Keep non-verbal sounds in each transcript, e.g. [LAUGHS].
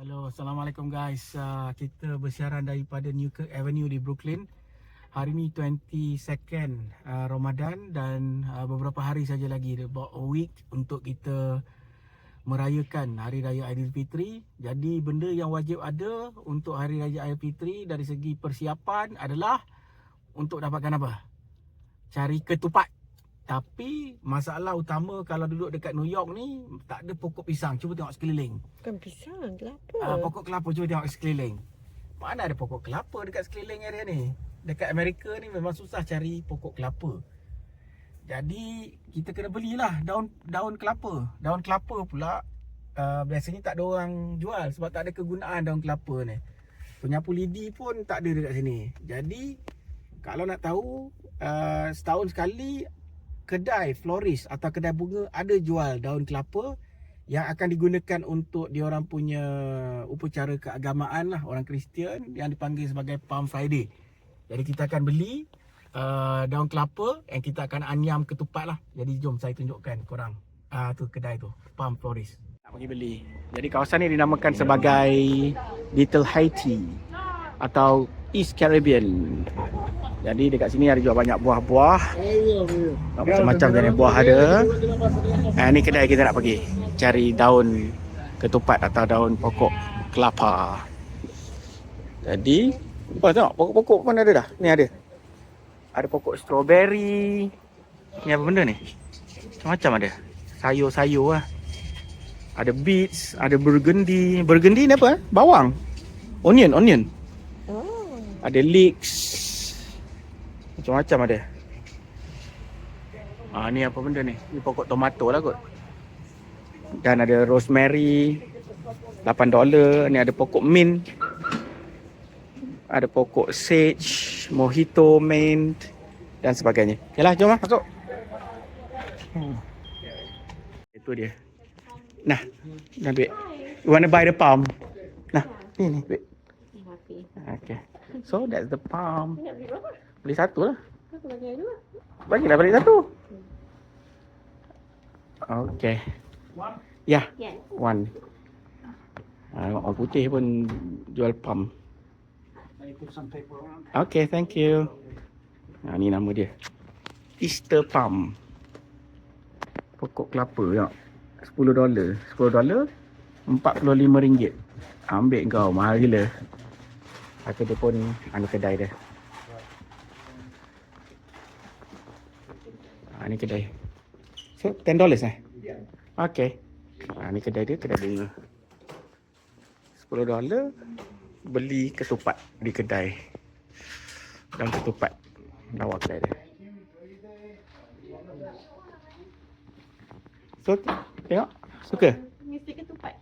Hello, Assalamualaikum guys. Uh, kita bersiaran daripada Newkirk Avenue di Brooklyn. Hari ni 22nd uh, Ramadan dan uh, beberapa hari saja lagi about a week untuk kita merayakan Hari Raya Aidilfitri. Jadi benda yang wajib ada untuk Hari Raya Aidilfitri dari segi persiapan adalah untuk dapatkan apa? Cari ketupat. Tapi masalah utama kalau duduk dekat New York ni tak ada pokok pisang. Cuba tengok sekeliling. Bukan pisang, kelapa. Ah, pokok kelapa cuba tengok sekeliling. Mana ada pokok kelapa dekat sekeliling area ni? Dekat Amerika ni memang susah cari pokok kelapa. Jadi kita kena belilah daun daun kelapa. Daun kelapa pula uh, biasanya tak ada orang jual sebab tak ada kegunaan daun kelapa ni. Penyapu lidi pun tak ada dekat sini. Jadi kalau nak tahu uh, setahun sekali kedai florist atau kedai bunga ada jual daun kelapa yang akan digunakan untuk diorang punya upacara keagamaan lah orang Kristian yang dipanggil sebagai Palm Friday. Jadi kita akan beli uh, daun kelapa yang kita akan anyam ketupat lah. Jadi jom saya tunjukkan korang uh, tu kedai tu Palm Florist. Nak pergi beli. Jadi kawasan ni dinamakan sebagai Little Haiti atau East Caribbean. Jadi dekat sini ada jual banyak buah-buah. Macam-macam jenis buah ada. Ha, ni kedai kita nak pergi cari daun ketupat atau daun pokok kelapa. Jadi, oh tengok pokok-pokok pun ada dah. Ni ada. Ada pokok strawberry. Ni apa benda ni? Macam-macam ada. Sayur-sayur lah. Ada beets, ada burgundy. Burgundy ni apa? eh? Bawang. Onion, onion. Oh. Ada leeks. Macam-macam ada. Ah ni apa benda ni? Ni pokok tomato lah kot. Dan ada rosemary 8 dolar. Ni ada pokok mint. Ada pokok sage, mojito, mint dan sebagainya. Yalah, jom lah masuk. Hmm. Itu dia. Nah, dah duit. You wanna buy the palm? Nah, ni ni duit. Okay. So that's the palm. Beli satu lah. Aku bagi dua. Bagilah balik satu. Okay. Ya, yeah, Ya. one. Ah, orang putih pun jual palm. Okay, thank you. Ha, ni nama dia. Easter palm. Pokok kelapa ya. 10 dolar. 10 dolar 45 ringgit. Ambil kau mahal gila. Aku dia pun anu kedai dia. Ha, ni kedai. So, 10 dollars eh? Okay. Ha, ni kedai dia, kedai bunga. 10 dolar beli ketupat di kedai. Dan ketupat lawa kedai dia. So, tengok. Suka? Mesti ketupat.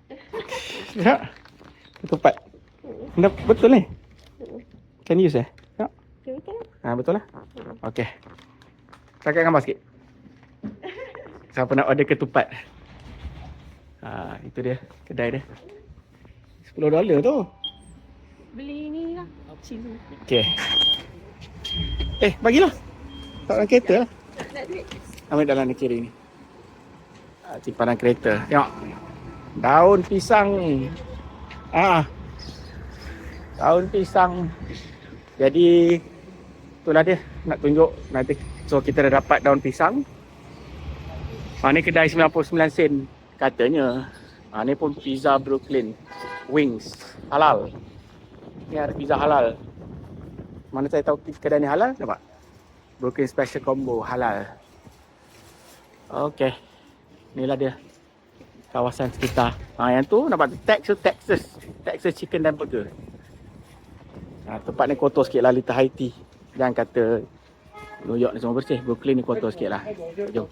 Tengok. [LAUGHS] Ketupat. Benda betul ni? Can use eh? Tengok. Ha, betul lah? Okay. Pakai gambar sikit. Siapa nak order ketupat? Ha, itu dia kedai dia. 10 dolar tu. Beli ni lah. Cili. Okay. Eh, bagilah. Tak dalam kereta lah. Ambil dalam ni kiri ni. Ha, simpanan kereta. Tengok. Daun pisang. Ah. Daun pisang. Jadi itulah dia nak tunjuk nanti. So kita dah dapat daun pisang. Ha, ni kedai 99 sen katanya. Ha, ni pun pizza Brooklyn. Wings. Halal. Ni ada pizza halal. Mana saya tahu kedai ni halal? Nampak? Brooklyn Special Combo halal. Okey. Inilah dia. Kawasan sekitar. Ha, yang tu nampak Texas, Texas. Texas Chicken dan Burger. Ha, tempat ni kotor sikit lah Little Haiti. Jangan kata New York ni semua bersih. Brooklyn ni kotor sikit lah. Jom.